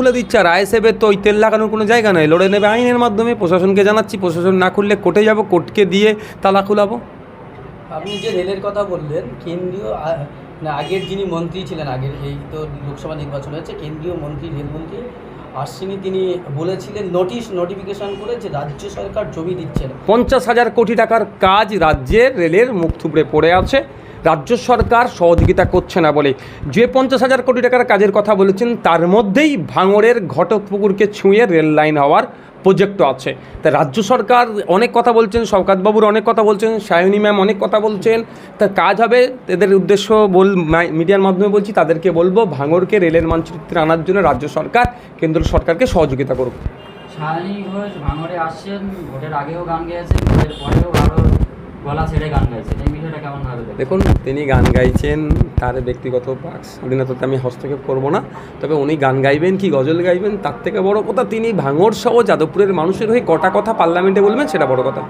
খুলে দিচ্ছে। আর আইএসএফের তো ওই তেল লাগানোর কোনো জায়গা নেই। লড়ে নেবে আইনের মাধ্যমে। প্রশাসনকে জানাচ্ছি প্রশাসন না খুললে কোর্টে যাব কোর্টকে দিয়ে তালা খুলাবো। আপনি যে রেলের কথা বললেন কেন্দ্রীয় না আগের যিনি মন্ত্রী ছিলেন আগের এই তো লোকসভা নির্বাচন হয়েছে কেন্দ্রীয় মন্ত্রী রেলমন্ত্রী আশ্বিনী তিনি বলেছিলেন নোটিশ নোটিফিকেশন করে যে রাজ্য সরকার জমি দিচ্ছে না। পঞ্চাশ হাজার কোটি টাকার কাজ রাজ্যের রেলের মুখ থুবড়ে পড়ে আছে। রাজ্য সরকার সহযোগিতা করছে না বলে। যে পঞ্চাশ হাজার কোটি টাকার কাজের কথা বলেছেন, তার মধ্যেই ভাঙড়ের ঘটকপুকুরকে ছুঁয়ে রেল লাইন হওয়ার প্রজেক্টও আছে। তা রাজ্য সরকার অনেক কথা বলছেন, শওকাতবাবুর অনেক কথা বলছেন, সায়নী ম্যাম অনেক কথা বলছেন। তা কাজ হবে এদের উদ্দেশ্য বল মিডিয়ার মাধ্যমে বলছি, তাদেরকে বলব, ভাঙড়কে রেলের মানচিত্রে আনার জন্য রাজ্য সরকার, কেন্দ্র সরকারকে সহযোগিতা করুক। ঘোষ ভাঙড়ে আসছেন, ভোটের আগেও গান গেয়েছেন, ভোটের পরেও আরও গলা ছেড়ে গান দেখেন? তিনি গান গাইছেন, তার ব্যক্তিগত স্বাধীনতাতে আমি হস্তক্ষেপ করব না, তবে উনি গান গাইবেন কি গজল গাইবেন, তার থেকে বড় কথা তিনি ভাঙড় সহ যাদবপুরের মানুষের হয়ে কটা কথা পার্লামেন্টে বলবেন, সেটা বড় কথা